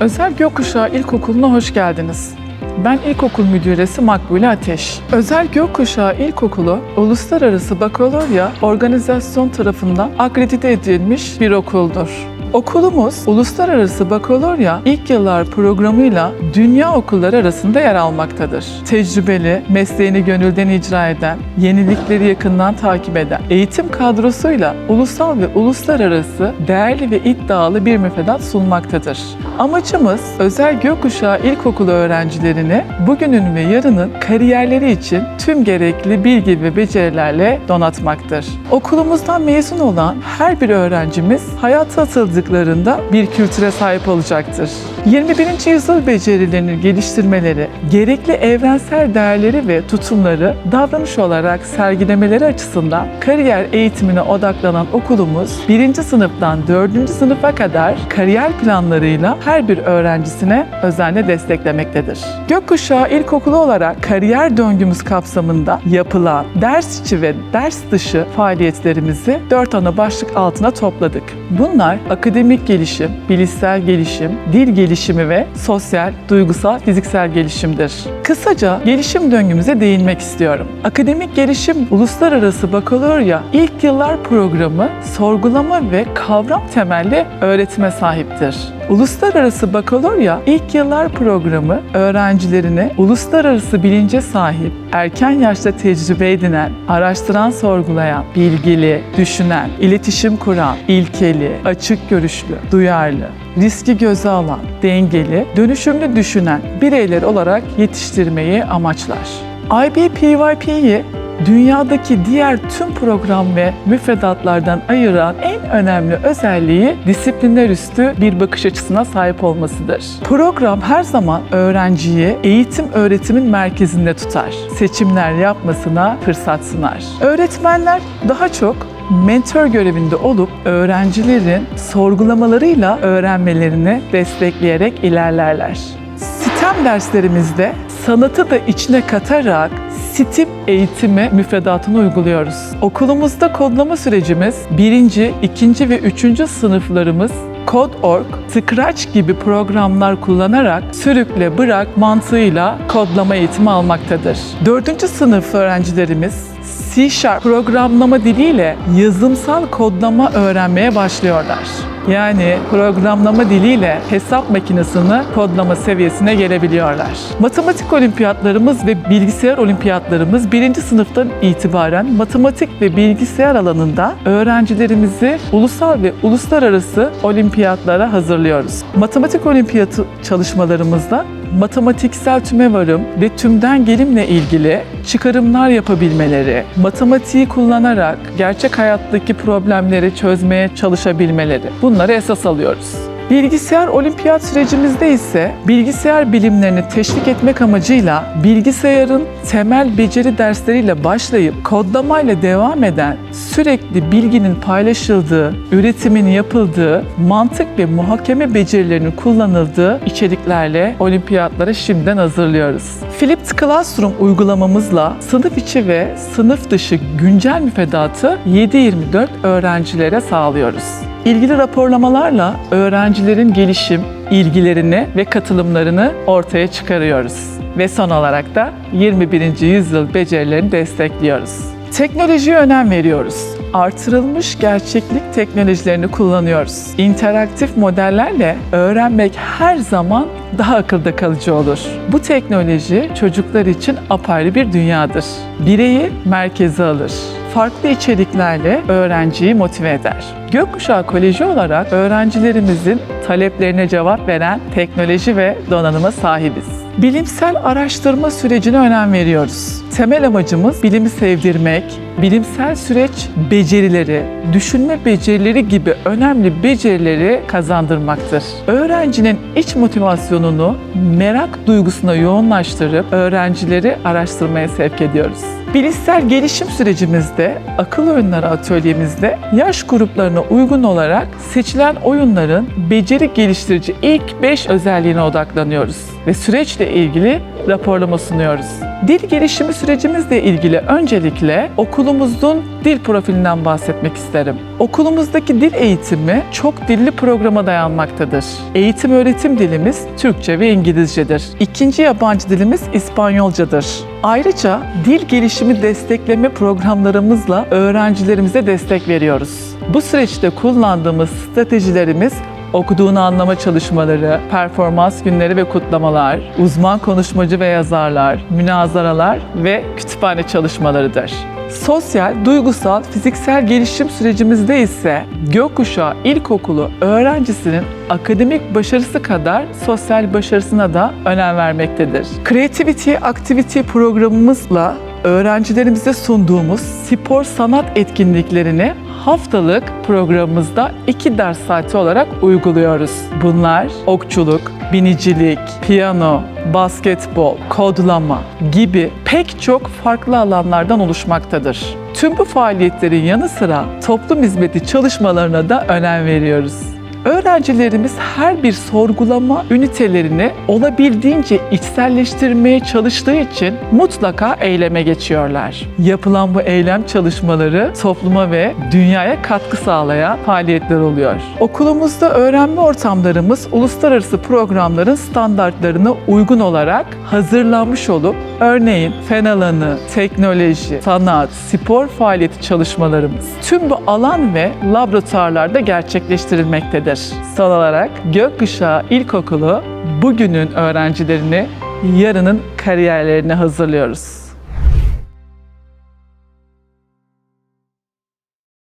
Özel Gökkuşağı İlkokulu'na hoş geldiniz. Ben İlkokul Müdüresi Makbule Ateş. Özel Gökkuşağı İlkokulu, Uluslararası Bakalorya Organizasyon tarafından akredite edilmiş bir okuldur. Okulumuz Uluslararası Bakalorya İlk Yıllar programıyla dünya okulları arasında yer almaktadır. Tecrübeli, mesleğini gönülden icra eden, yenilikleri yakından takip eden, eğitim kadrosuyla ulusal ve uluslararası değerli ve iddialı bir müfredat sunmaktadır. Amacımız özel gökkuşağı ilkokulu öğrencilerini bugünün ve yarının kariyerleri için tüm gerekli bilgi ve becerilerle donatmaktır. Okulumuzdan mezun olan her bir öğrencimiz hayata atıldıklarında bir kültüre sahip olacaktır. 21. yüzyıl becerilerini geliştirmeleri, gerekli evrensel değerleri ve tutumları davranış olarak sergilemeleri açısından kariyer eğitimine odaklanan okulumuz 1. sınıftan 4. sınıfa kadar kariyer planlarıyla her bir öğrencisine özenle desteklemektedir. Gökkuşağı İlkokulu olarak kariyer döngümüz kapsamında yapılan ders içi ve ders dışı faaliyetlerimizi dört ana başlık altına topladık. Bunlar akademik gelişim, bilişsel gelişim, dil gelişimi ve sosyal, duygusal, fiziksel gelişimdir. Kısaca gelişim döngümüze değinmek istiyorum. Akademik gelişim Uluslararası Bakalorya İlk Yıllar Programı sorgulama ve kavram temelli öğretime sahiptir. Uluslararası Bakalorya İlk Yıllar Programı öğrencilerine uluslararası bilince sahip, erken yaşta tecrübe edinen, araştıran, sorgulayan, bilgili, düşünen, iletişim kuran, ilkeli, açık görüşlü, duyarlı, riski göze alan, dengeli, dönüşümlü düşünen bireyler olarak yetiştirmeyi amaçlar. IBPYP'yi dünyadaki diğer tüm program ve müfredatlardan ayıran en önemli özelliği disiplinler üstü bir bakış açısına sahip olmasıdır. Program her zaman öğrenciyi eğitim öğretimin merkezinde tutar. Seçimler yapmasına fırsat sunar. Öğretmenler daha çok mentor görevinde olup öğrencilerin sorgulamalarıyla öğrenmelerini destekleyerek ilerlerler. STEM derslerimizde sanatı da içine katarak STEM eğitimi müfredatını uyguluyoruz. Okulumuzda kodlama sürecimiz birinci, ikinci ve üçüncü sınıflarımız Code.org, Scratch gibi programlar kullanarak sürükle bırak mantığıyla kodlama eğitimi almaktadır. Dördüncü sınıf öğrencilerimiz C Sharp programlama diliyle yazımsal kodlama öğrenmeye başlıyorlar. Yani programlama diliyle hesap makinesini kodlama seviyesine gelebiliyorlar. Matematik olimpiyatlarımız ve bilgisayar olimpiyatlarımız birinci sınıftan itibaren matematik ve bilgisayar alanında öğrencilerimizi ulusal ve uluslararası olimpiyatlara hazırlıyoruz. Matematik olimpiyatı çalışmalarımızda matematiksel tümevarım ve tümden gelimle ilgili çıkarımlar yapabilmeleri, matematiği kullanarak gerçek hayattaki problemleri çözmeye çalışabilmeleri bunları esas alıyoruz. Bilgisayar olimpiyat sürecimizde ise bilgisayar bilimlerini teşvik etmek amacıyla bilgisayarın temel beceri dersleriyle başlayıp kodlamayla devam eden sürekli bilginin paylaşıldığı, üretimin yapıldığı, mantık ve muhakeme becerilerinin kullanıldığı içeriklerle olimpiyatlara şimdiden hazırlıyoruz. Flipped Classroom uygulamamızla sınıf içi ve sınıf dışı güncel müfredatı 7-24 öğrencilere sağlıyoruz. İlgili raporlamalarla öğrencilerin gelişim, ilgilerini ve katılımlarını ortaya çıkarıyoruz. Ve son olarak da 21. yüzyıl becerilerini destekliyoruz. Teknolojiye önem veriyoruz. Artırılmış gerçeklik teknolojilerini kullanıyoruz. İnteraktif modellerle öğrenmek her zaman daha akılda kalıcı olur. Bu teknoloji çocuklar için apayrı bir dünyadır. Bireyi merkeze alır farklı içeriklerle öğrenciyi motive eder. Gökkuşağı Koleji olarak öğrencilerimizin taleplerine cevap veren teknoloji ve donanıma sahibiz. Bilimsel araştırma sürecine önem veriyoruz. Temel amacımız bilimi sevdirmek, bilimsel süreç becerileri, düşünme becerileri gibi önemli becerileri kazandırmaktır. Öğrencinin iç motivasyonunu merak duygusuna yoğunlaştırıp öğrencileri araştırmaya sevk ediyoruz. Bilişsel gelişim sürecimizde akıl oyunları atölyemizde yaş gruplarına uygun olarak seçilen oyunların beceri geliştirici ilk 5 özelliğine odaklanıyoruz ve süreçle ilgili raporlama sunuyoruz. Dil gelişimi sürecimizle ilgili öncelikle okulumuzun dil profilinden bahsetmek isterim. Okulumuzdaki dil eğitimi çok dilli programa dayanmaktadır. Eğitim öğretim dilimiz Türkçe ve İngilizcedir. İkinci yabancı dilimiz İspanyolcadır. Ayrıca dil gelişimi destekleme programlarımızla öğrencilerimize destek veriyoruz. Bu süreçte kullandığımız stratejilerimiz okuduğunu anlama çalışmaları, performans günleri ve kutlamalar, uzman konuşmacı ve yazarlar, münazaralar ve kütüphane çalışmalarıdır. Sosyal, duygusal, fiziksel gelişim sürecimizde ise gökkuşağı ilkokulu öğrencisinin akademik başarısı kadar sosyal başarısına da önem vermektedir. Creativity Activity programımızla öğrencilerimize sunduğumuz spor sanat etkinliklerini haftalık programımızda iki ders saati olarak uyguluyoruz. Bunlar okçuluk, binicilik, piyano, basketbol, kodlama gibi pek çok farklı alanlardan oluşmaktadır. Tüm bu faaliyetlerin yanı sıra toplum hizmeti çalışmalarına da önem veriyoruz. Öğrencilerimiz her bir sorgulama ünitelerini olabildiğince içselleştirmeye çalıştığı için mutlaka eyleme geçiyorlar. Yapılan bu eylem çalışmaları topluma ve dünyaya katkı sağlayan faaliyetler oluyor. Okulumuzda öğrenme ortamlarımız uluslararası programların standartlarına uygun olarak hazırlanmış olup örneğin fen alanı, teknoloji, sanat, spor faaliyeti çalışmalarımız tüm bu alan ve laboratuvarlarda gerçekleştirilmektedir. Son olarak Gökkuşağı İlkokulu bugünün öğrencilerini yarının kariyerlerine hazırlıyoruz.